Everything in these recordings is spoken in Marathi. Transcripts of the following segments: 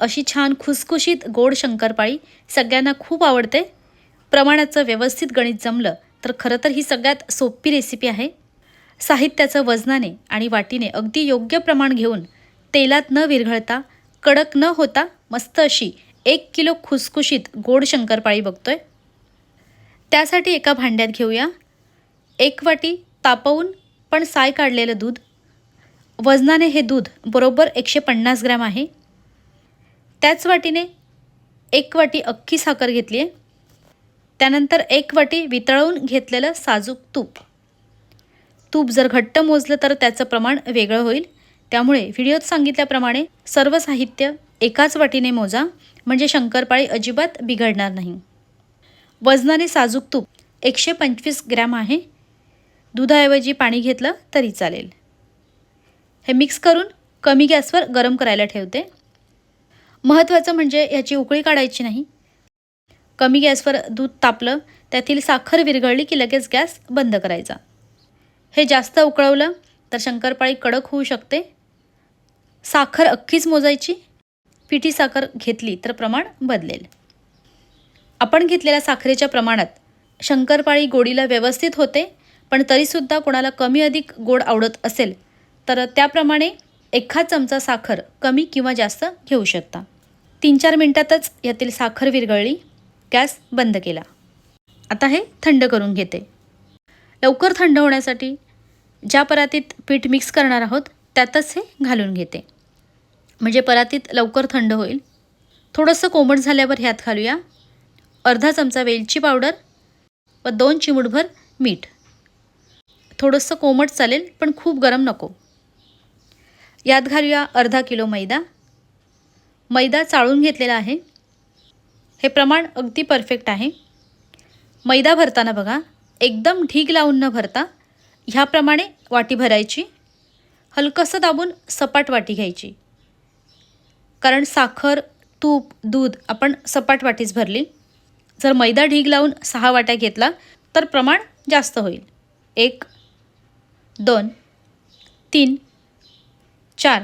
अशी छान खुसखुशीत गोड शंकरपाळी सगळ्यांना खूप आवडते. प्रमाणाचं व्यवस्थित गणित जमलं तर खरं तर ही सगळ्यात सोपी रेसिपी आहे. साहित्याचं वजनाने आणि वाटीने अगदी योग्य प्रमाण घेऊन तेलात न विरघळता कडक न होता मस्त अशी एक किलो खुसखुशीत गोड शंकरपाळी बघतोय. त्यासाठी एका भांड्यात घेऊया. एक वाटी तापवून पण साय काढलेलं दूध. वजनाने हे दूध बरोबर एकशे पन्नास ग्रॅम आहे. त्याच वाटीने एक वाटी अख्खी साखर घेतली आहे त्यानंतर एक वाटी वितळवून घेतलेलं साजूक तूप. तूप जर घट्ट मोजलं तर त्याचं प्रमाण वेगळं होईल. त्यामुळे व्हिडिओत सांगितल्याप्रमाणे सर्व साहित्य एकाच वाटीने मोजा म्हणजे शंकरपाळी अजिबात बिघडणार नाही. वजनाने साजूक तूप एकशे पंचवीस ग्रॅम आहे. दुधाऐवजी पाणी घेतलं तरी चालेल. हे मिक्स करून कमी गॅसवर गरम करायला ठेवते. महत्त्वाचं म्हणजे ह्याची उकळी काढायची नाही. कमी गॅसवर दूध तापलं त्यातील साखर विरघळली की लगेच गॅस बंद करायचा. हे जास्त उकळवलं तर शंकरपाळी कडक होऊ शकते. साखर अख्खीच मोजायची. पिठी साखर घेतली तर प्रमाण बदलेल. आपण घेतलेल्या साखरेच्या प्रमाणात शंकरपाळी गोडीला व्यवस्थित होते पण तरीसुद्धा कोणाला कमी अधिक गोड आवडत असेल तर त्याप्रमाणे एखाद चमचा साखर कमी किंवा जास्त घेऊ शकता. तीन चार मिनटातच यातील साखर विरघळली गॅस बंद केला. आता हे थंड करून घेते. लवकर थंड होण्यासाठी ज्या परातीत पीठ मिक्स करणार आहोत त्यातच हे घालून घेते. म्हणजे परातीत लवकर थंड होईल. थोडंसं कोमट झाल्यावर ह्यात घालूया. अर्धा चमचा वेलची पावडर व दोन चिमूटभर मीठ. थोडंसं कोमट चालेल पण खूप गरम नको. यात घालूया अर्धा किलो मैदा. मैदा चाळून घेतलेला आहे. हे प्रमाण अगदी परफेक्ट आहे. मैदा भरताना बघा एकदम ढीग लावून न भरता ह्याप्रमाणे वाटी भरायची. हलकंसं दाबून सपाट वाटी घ्यायची. कारण साखर तूप दूध आपण सपाट वाटीच भरली. जर मैदा ढीग लावून सहा वाट्या घेतला तर प्रमाण जास्त होईल. एक दोन तीन चार.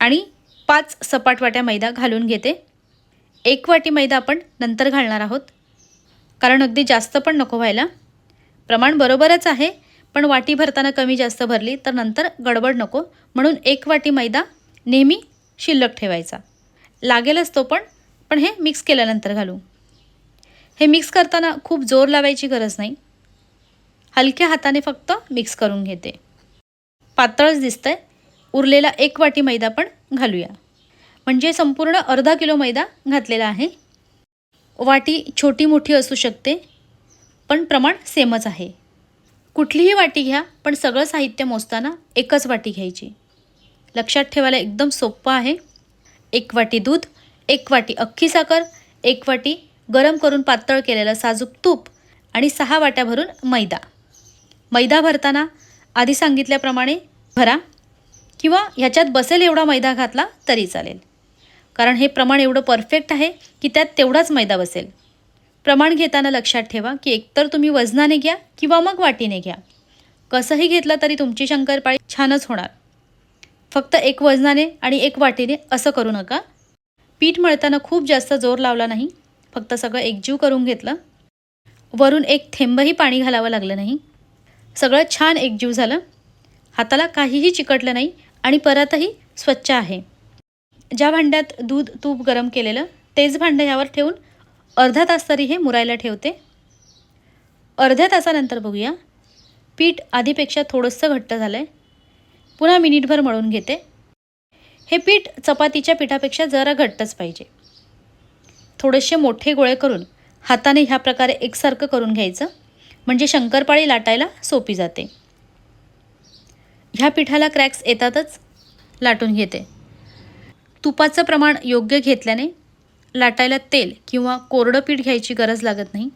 आणि पाच सपाट वाट्या मैदा घालून घेते. एक वाटी मैदा आपण नंतर घालणार आहोत. कारण अगदी जास्त पण नको व्हायला. प्रमाण बरोबरच आहे पण वाटी भरताना कमी जास्त भरली तर नंतर गडबड नको. म्हणून एक वाटी मैदा नेहमी शिल्लक ठेवायचा. लागेलच तो पण पण हे मिक्स केल्यानंतर घालू. हे मिक्स करताना खूप जोर लावायची गरज नाही. हलक्या हाताने फक्त मिक्स करून घेते. पातळच दिसतंय. उरलेला एक वाटी मैदा पण घालूया. म्हणजे संपूर्ण अर्धा किलो मैदा घातलेला आहे. वाटी छोटी मोठी असू शकते पण प्रमाण सेमच आहे. कुठलीही वाटी घ्या पण सगळं साहित्य मोजताना एकच वाटी घ्यायची. लक्षात ठेवायला एकदम सोपं आहे. एक वाटी दूध एक वाटी अख्खी साखर एक वाटी गरम करून पातळ केलेलं साजूक तूप आणि सहा वाट्या भरून मैदा. मैदा भरताना आधी सांगितल्याप्रमाणे भरा. किंवा ह्याच्यात बसेल एवढा मैदा घातला तरी चालेल. कारण हे प्रमाण एवढं परफेक्ट आहे की त्यात तेवढाच मैदा बसेल. प्रमाण घेताना लक्षात ठेवा की एकतर तुम्ही वजनाने घ्या किंवा मग वाटीने घ्या. कसंही घेतलं तरी तुमची शंकरपाळी छानच होणार. फक्त एक वजनाने आणि एक वाटीने असं करू नका. पीठ मळताना खूप जास्त जोर लावला नाही. फक्त सगळं एकजीव करून घेतलं. वरून एक थेंबही पाणी घालावं लागलं नाही. सगळं छान एकजीव झालं. हाताला काहीही चिकटलं नाही. आणि परतही स्वच्छ आहे. ज्या भांड्यात दूध तूप गरम केलेलं तेच भांडं ह्यावर ठेवून अर्धा तास तरी हे मुरायला ठेवते. अर्ध्या तासानंतर बघूया. पीठ आधीपेक्षा थोडंसं घट्ट झालं आहे पुन्हा मिनिटभर मळून घेते. हे पीठ चपातीच्या पिठापेक्षा जरा घट्टच पाहिजे. थोडेसे मोठे गोळे करून हाताने ह्या प्रकारे एकसारखं करून घ्यायचं. म्हणजे शंकरपाळी लाटायला सोपी जाते. ह्या पिठाला क्रॅक्स येतातच लाटून घेते. तुपाचं प्रमाण योग्य घेतल्याने लाटायला तेल किंवा कोरडं पीठ घ्यायची गरज लागत नाही.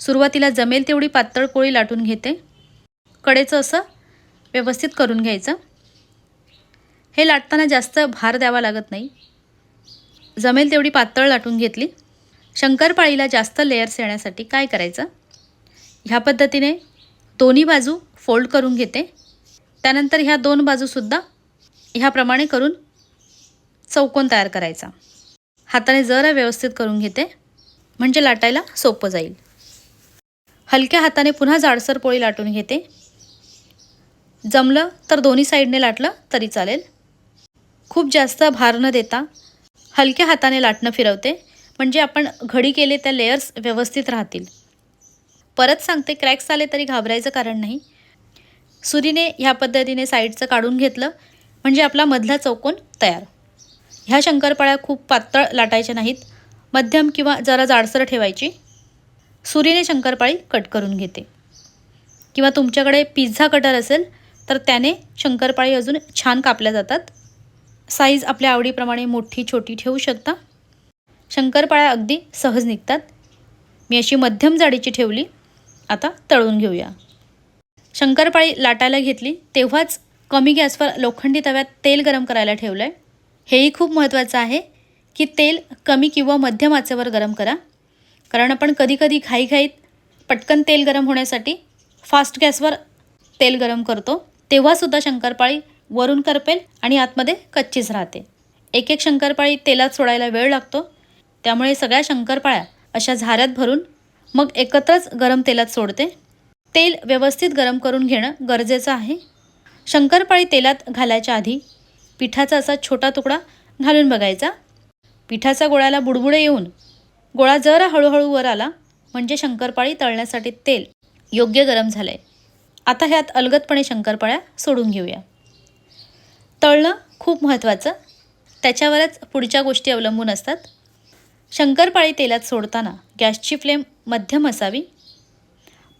सुरुवातीला जमेल तेवढी पातळ पोळी लाटून घेते. कडेचं असं व्यवस्थित करून घ्यायचं. हे लाटताना जास्त भार द्यावा लागत नाही. जमेल तेवढी पातळ लाटून घेतली. शंकरपाळीला जास्त लेयर्स येण्यासाठी काय करायचं? ह्या पद्धतीने दोन्ही बाजू फोल्ड करून घेते. त्यानंतर ह्या दोन बाजूसुद्धा ह्याप्रमाणे करून चौकोन तयार करायचा. हाताने जरा व्यवस्थित करून घेते. म्हणजे लाटायला सोपं जाईल. हलक्या हाताने पुन्हा जाडसर पोळी लाटून घेते. जमलं तर दोन्ही साईडने लाटलं तरी चालेल. खूप जास्त भार न देता हलक्या हाताने लाटणं फिरवते. म्हणजे आपण घडी केले त्या लेयर्स व्यवस्थित राहतील. परत सांगते क्रॅक्स आले तरी घाबरायचं कारण नाही. सुरीने ह्या पद्धतीने साईडचं काढून घेतलं म्हणजे आपला मधला चौकोन तयार. ह्या शंकरपाळ्या खूप पातळ लाटायच्या नाहीत मध्यम किंवा जरा जाडसर ठेवायची. सुरीने शंकरपाळी कट करून घेते. किंवा तुमच्याकडे पिझ्झा कटर असेल तर त्याने शंकरपाळी अजून छान कापल्या जातात. साईज आपल्या आवडीप्रमाणे मोठी छोटी ठेवू शकता. शंकरपाळ्या अगदी सहज निघतात. मी अशी मध्यम जाडीची ठेवली. आता तळून घेऊया. शंकरपाळी लाटायला घेतली तेव्हाच कमी गॅसवर लोखंडी तव्यात तेल गरम करायला ठेवलं आहे हेही खूप महत्त्वाचं आहे की तेल कमी किंवा मध्यम आचेवर गरम करा. कारण आपण कधीकधी घाईघाईत पटकन तेल गरम होण्यासाठी फास्ट गॅसवर तेल गरम करतो तेव्हासुद्धा शंकरपाळी वरून करपेल आणि आतमध्ये कच्चीच राहते. एक एक शंकरपाळी तेलात सोडायला वेळ लागतो. त्यामुळे सगळ्या शंकरपाळ्या अशा झाऱ्यात भरून मग एकत्रच गरम तेलात सोडते. तेल व्यवस्थित गरम करून घेणं गरजेचं आहे. शंकरपाळी तेलात घालायच्या आधी पिठाचा असा छोटा तुकडा घालून बघायचा. पिठाचा गोळ्याला बुडबुडे येऊन गोळा जरा हळूहळू वर आला म्हणजे शंकरपाळी तळण्यासाठी तेल योग्य गरम झालं आहे आता ह्यात अलगदपणे शंकरपाळ्या सोडून घेऊया. तळणं खूप महत्त्वाचं. त्याच्यावरच पुढच्या गोष्टी अवलंबून असतात. शंकरपाळी तेलात सोडताना गॅसची फ्लेम मध्यम असावी.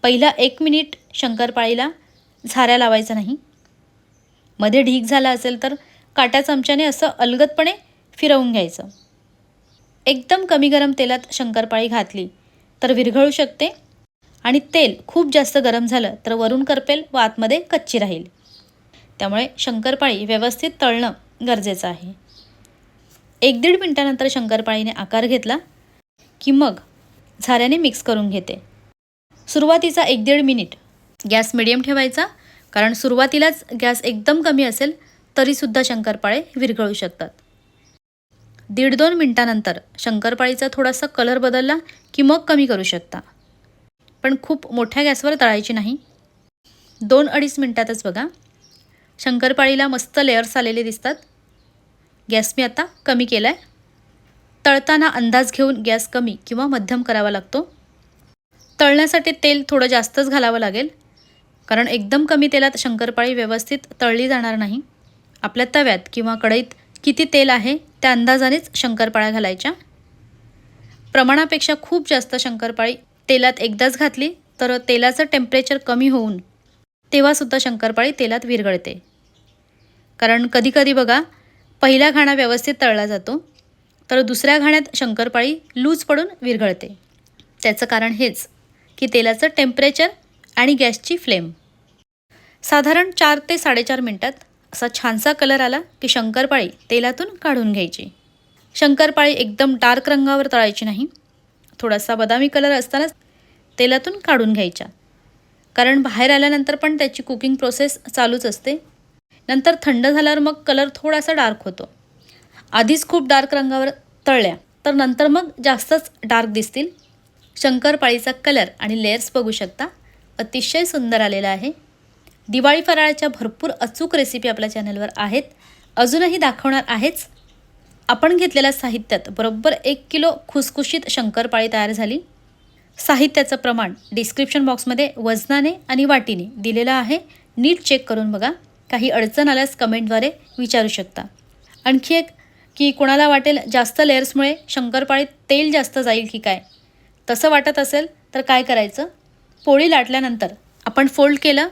पहिला एक मिनिट शंकरपाळीला झाऱ्या लावायचा नाही. मध्ये ढीक झाला असेल तर काट्या चमच्याने असं अलगदपणे फिरवून घ्यायचं. एकदम कमी गरम तेलात शंकरपाळी घातली तर विरघळू शकते आणि तेल खूप जास्त गरम झालं तर वरून करपेल व आतमध्ये कच्ची राहील. त्यामुळे शंकरपाळी व्यवस्थित तळणं गरजेचं आहे. एक दीड मिनटानंतर शंकरपाळीने आकार घेतला की मग झाऱ्याने मिक्स करून घेते. सुरुवातीचा एक दीड मिनिट. गॅस मिडियम ठेवायचा. कारण सुरुवातीलाच गॅस एकदम कमी असेल तरीसुद्धा शंकरपाळे विरघळू शकतात. दीड दोन मिनटानंतर शंकरपाळीचा थोडासा कलर बदलला की मग कमी करू शकता. पण खूप मोठ्या गॅसवर तळायची नाही. दोन अडीच मिनटातच बघा. शंकरपाळीला मस्त लेअर्स आलेले दिसतात. गॅस मी आता कमी केला आहे तळताना अंदाज घेऊन गॅस कमी किंवा मध्यम करावा लागतो. तळण्यासाठी तेल थोडं जास्तच घालावं लागेल. कारण एकदम कमी तेलात शंकरपाळी व्यवस्थित तळली जाणार नाही. आपल्या तव्यात किंवा कढईत किती तेल आहे त्या अंदाजानेच शंकरपाळ्या घालायच्या. प्रमाणापेक्षा खूप जास्त शंकरपाळी तेलात एकदाच घातली तर तेलाचं टेम्परेचर कमी होऊन तेव्हासुद्धा शंकरपाळी तेलात विरघळते. कारण कधीकधी बघा पहिला घाणा व्यवस्थित तळला जातो तर दुसऱ्या घाण्यात शंकरपाळी लूज पडून विरघळते. त्याचं कारण हेच की तेलाचं टेम्परेचर आणि गॅसची फ्लेम. साधारण चार ते साडेचार मिनटात असा छानसा कलर आला की शंकरपाळी तेलातून काढून घ्यायची. शंकरपाळी एकदम डार्क रंगावर तळायची नाही. थोडासा बदामी कलर असतानाच तेलातून काढून घ्यायच्या. कारण बाहेर आल्यानंतर पण त्याची कुकिंग प्रोसेस चालूच असते. नंतर थंड झाल्यावर मग कलर थोडासा डार्क होतो. आधीच खूप डार्क रंगावर तळल्या तर नंतर मग जास्तच डार्क दिसतील. शंकरपाळीचा कलर आणि लेयर्स बघू शकता. अतिशय सुंदर आलेला आहे. दिवाळी फराळाच्या भरपूर अचूक रेसिपी आपल्या चॅनलवर आहेत. अजूनही दाखवणार आहेच. आपण घेतलेल्या साहित्यात बरोबर एक किलो खुसखुशीत शंकरपाळी तयार झाली. साहित्याचं प्रमाण डिस्क्रिप्शन बॉक्समध्ये वजनाने आणि वाटीने दिलेलं आहे. नीट चेक करून बघा. काही अडचण आल्यास कमेंटद्वारे विचारू शकता. आणखी एक की कोणाला वाटेल जास्त लेअर्समुळे शंकरपाळीत तेल जास्त जाईल की काय? तसं वाटत असेल तर काय करायचं? पोळी लाटल्यानंतर आपण फोल्ड केलं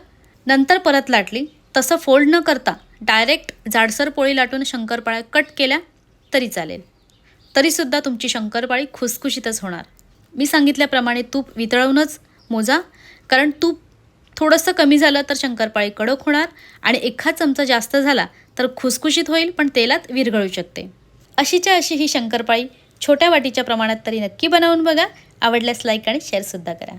नंतर परत लाटली. तसं फोल्ड न करता डायरेक्ट जाडसर पोळी लाटून शंकरपाळ्या कट केल्या तरी चालेल. तरीसुद्धा तुमची शंकरपाळी खुसखुशीतच होणार. मी सांगितल्याप्रमाणे तूप वितळवूनच मोजा कारण तूप थोडंसं कमी झालं तर शंकरपाळी कडक होणार आणि एखाद चमचा जास्त झाला तर खुसखुशीत होईल पण तेलात विरघळू शकते. अशीच्या अशी ही शंकरपाळी छोट्या वाटीच्या प्रमाणात तरी नक्की बनवून बघा. आवडल्यास लाईक आणि शेअरसुद्धा करा.